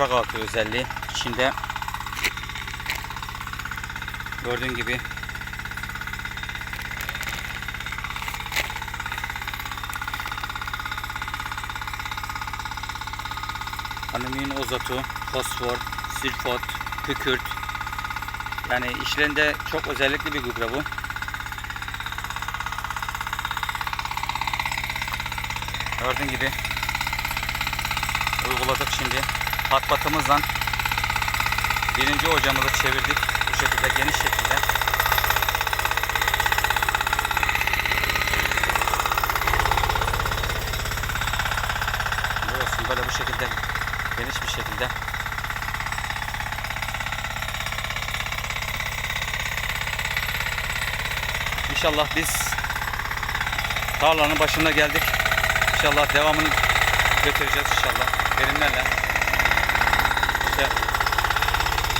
yaprak altı özelliği. İçinde gördüğün gibi alüminyum ozotu, fosfor, sülfot, kükürt. Yani işlerinde çok özellikli bir gübre bu. Gördüğün gibi uyguladık şimdi. Patlatımızla birinci hocamızı çevirdik. Bu şekilde geniş şekilde. Görüyorsun böyle bu şekilde geniş bir şekilde. İnşallah biz tarlanın başına geldik. İnşallah devamını götüreceğiz inşallah. Verimlerle. İşte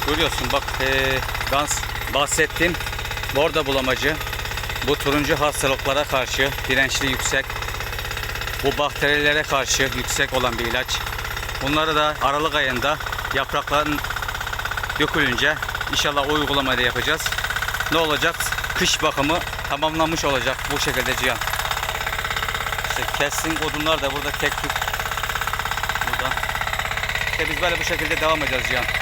görüyorsun bak ee, dans bahsettiğim borda bulamacı bu turuncu hastalıklara karşı dirençli yüksek bu bakterilere karşı yüksek olan bir ilaç. Bunları da Aralık ayında yaprakların dökülünce inşallah uygulamayı yapacağız. Ne olacak? Kış bakımı tamamlanmış olacak bu şekilde Cihan. İşte kessin odunlar da burada tek tük. İşte biz böyle bu şekilde devam edeceğiz Cihan.